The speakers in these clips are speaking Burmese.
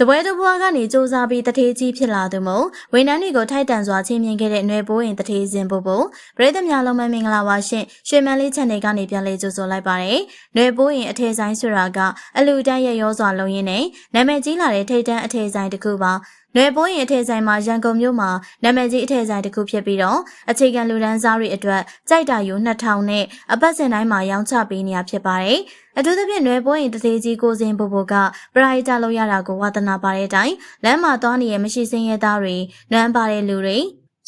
စပွဲတဘွားကနေစူးစားပြီးတထေးကြီးဖြစ်လာသူမို့ဝန်ထမ်းတွေကိုထိုက်တန်စွာချင်းမြင်ခဲ့တဲ့နယ်ပိုးရင်တထေးစင်ဘုံဘုံပရိသတ်များလုံးမမင်္ဂလာပါရှင်ရွှေမန်းလေး channel ကနေပြန်လည်ကြိုဆိုလိုက်ပါတယ်နယ်ပိုးရင်အထည်ဆိုင်ဆိုတာကအလူတန်းရရောစွာလုံးရင်းနဲ့နာမည်ကြီးလာတဲ့ထိတ်တန်းအထည်ဆိုင်တစ်ခုပါ နယ်ပိုးရင်အထည်ဆိုင်မှာရန်ကုန်မြို့မှာနာမည်ကြီးအထည်ဆိုင်တစ်ခုဖြစ်ပြီးတော့အခြေခံလူဒန်းစားတွေအတွက်ကြိုက်တာယူ2000နဲ့အပတ်စဉ်တိုင်းမှာရောင်းချပေးနေရဖြစ်ပါတယ်။အထူးသဖြင့်နယ်ပိုးရင်တသေးကြီးကိုစင်ပို့ဖို့ကပရိုက်တာလောက်ရတာကိုဝါသနာပါတဲ့အတိုင်းလမ်းမှာသွားနေရမရှိစင်းရဲသားတွေနွမ်းပါတဲ့လူတွေ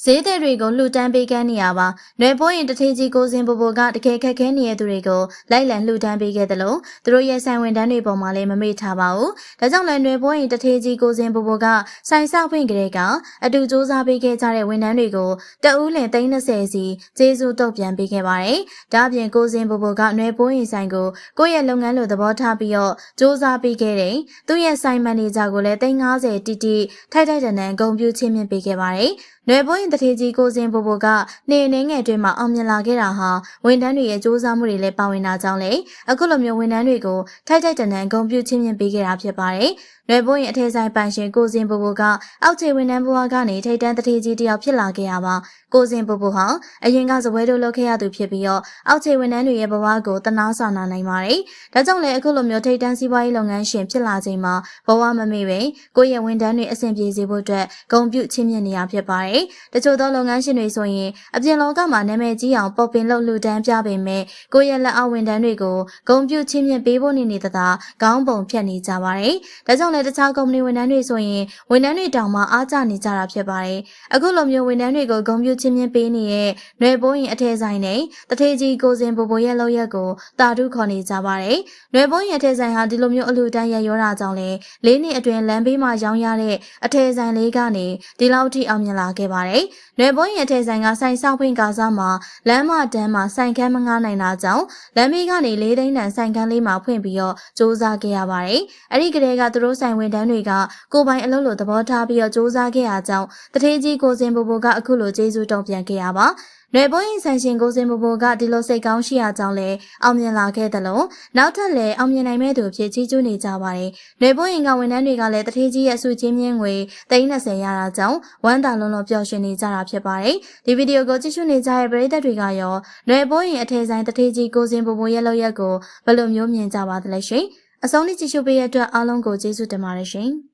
ဈေးတဲ့တွေကိုလှူတန်းပေးကမ်းနေရပါ။နယ်ပိုးရင်တထေးကြီးကိုစင်ပို့ဖို့ကတကယ်ခက်ခဲနေတဲ့သူတွေကိုလိုက်လံလှူဒန်းပေးခဲ့တယ်လို့သူတို့ရဲ့ဆိုင်ဝင်တန်းတွေပေါ်မှာလည်းမမေ့ထားပါဘူး။ဒါကြောင့်လည်းနယ်ပိုးရင်တထေးကြီးကိုစင်ပို့ဖို့ကဆိုင်ဆောက်ဖွင့်ကြတဲ့ကအတူစူးစမ်းပေးခဲ့ကြတဲ့ဝန်ထမ်းတွေကိုတအူးလင်30စီကျေးဇူးတော့ပြန်ပေးခဲ့ပါတယ်။ဒါ့အပြင်ကိုစင်ပို့ဖို့ကနယ်ပိုးရင်ဆိုင်ကိုကိုယ့်ရဲ့လုပ်ငန်းလိုသဘောထားပြီးတော့စူးစမ်းပေးခဲ့တယ်။သူ့ရဲ့ဆိုင်မန်နေဂျာကိုလည်း350တိတိထိုက်ထိုက်တန်တန်ဂုဏ်ပြုချင်းမြင့်ပေးခဲ့ပါတယ်။နွယ်ပိုးရင်တထေကြီးကိုစင်ပို့ဖို့ကနေနေငယ်တွင်မှအောင်မြင်လာခဲ့တာဟာဝန်ထမ်းတွေရဲ့စူးစမ်းမှုတွေလည်းပါဝင်တာကြောင့်လေအခုလိုမျိုးဝန်ထမ်းတွေကိုထိုက်ထိုက်တန်တန်ဂုဏ်ပြုချင်းမြင့်ပေးခဲ့တာဖြစ်ပါတယ်။နွယ်ပိုးရင်အထည်ဆိုင်ပန်ရှင်ကိုစင်ပို့ဖို့ကအောက်ခြေဝန်ထမ်းဘဝကနေထိတ်တန်းတထေကြီးတယောက်ဖြစ်လာခဲ့ရပါကိုစင်ပို့ဖို့ဟာအရင်ကစပွဲတို့လုပ်ခဲ့ရသူဖြစ်ပြီးတော့အောက်ခြေဝန်ထမ်းတွေရဲ့ဘဝကိုတနာစာနာနိုင်ပါတယ်။ဒါကြောင့်လည်းအခုလိုမျိုးထိတ်တန်းစီးပွားရေးလုပ်ငန်းရှင်ဖြစ်လာချိန်မှာဘဝမမေ့ပဲကိုယ့်ရဲ့ဝန်ထမ်းတွေအဆင်ပြေစေဖို့အတွက်ဂုဏ်ပြုချင်းမြင့်နေရဖြစ်ပါတယ်။တချို့သောလုပ်ငန်းရှင်တွေဆိုရင်အပြင်လောကမှာနာမည်ကြီးအောင်ပေါ်ပင်လုပ်လူတန်းပြပေမဲ့ကိုယ့်ရဲ့လက်အောက်ဝန်ထမ်းတွေကိုဂုဏ်ပြုချင်းမြင့်ပေးဖို့နေနေတသာခေါင်းပုံဖြတ်နေကြပါတယ်။ဒါကြောင့်လည်းတခြားကုမ္ပဏီဝန်ထမ်းတွေဆိုရင်ဝန်ထမ်းတွေတောင်မှအားကျနေကြတာဖြစ်ပါတယ်။အခုလိုမျိုးဝန်ထမ်းတွေကိုဂုဏ်ပြုချင်းမြင့်ပေးနေတဲ့ຫນွေပိုးရင်အထည်ဆိုင်နဲ့တထေကြီးကိုစင်ပိုပိုရဲ့လောက်ရက်ကိုတာထုခေါ်နေကြပါတယ်။ຫນွေပိုးရင်အထည်ဆိုင်ဟာဒီလိုမျိုးအလူတန်းရရောတာကြောင့်လေလေးနှစ်အတွင်းလမ်းဘေးမှာရောင်းရတဲ့အထည်ဆိုင်လေးကနေဒီလောက်ထိအောင်မြင်လာခဲ့ပါတယ်။ လွယ်ပွင့်ရထဲဆိုင်ကဆိုင်ဆောက်ဖွင့်ကာစားမှာလမ်းမတန်းမှာဆိုင်ခန်းမငားနိုင်တာကြောင့်လမ်းမေးကနေလေးသိန်းတန်ဆိုင်ခန်းလေးမှာဖွင့်ပြီးတော့စူးစမ်းခဲ့ရပါတယ်။အဲ့ဒီကလေးကသူတို့ဆိုင်ဝန်ထမ်းတွေကကိုပိုင်အလုပ်လိုသဘောထားပြီးတော့စူးစမ်းခဲ့ရကြောင်းတထေးကြီးကိုစင်ဘူဘူကအခုလိုကျေးဇူးတုံ့ပြန်ခဲ့ရပါ။ နယ်ပိုးရင်ဆန်ရှင်ကိုစင်ပိုပိုကဒီလိုစိတ်ကောင်းရှိရကြောင်းလဲအောင်မြင်လာခဲ့တယ်လို့နောက်ထပ်လည်းအောင်မြင်နိုင်မဲ့သူဖြစ်ချီးကျူးနေကြပါတယ်။နယ်ပိုးရင်ကဝန်ထမ်းတွေကလည်းတထေးကြီးရဲ့အဆူချင်းမြင့်ငွေ330ရတာကြောင့်ဝမ်းသာလုံးလုံးပျော်ရွှင်နေကြတာဖြစ်ပါတယ်။ဒီဗီဒီယိုကိုကြည့်ရှုနေကြတဲ့ပရိသတ်တွေကရောနယ်ပိုးရင်အထည်ဆိုင်တထေးကြီးကိုစင်ပိုပိုရဲ့လောက်ရက်ကိုဘယ်လိုမျိုးမြင်ကြပါသလဲရှင်။အဆုံးထိကြည့်ရှုပေးရတဲ့အတွက်အားလုံးကိုကျေးဇူးတင်ပါတယ်ရှင်။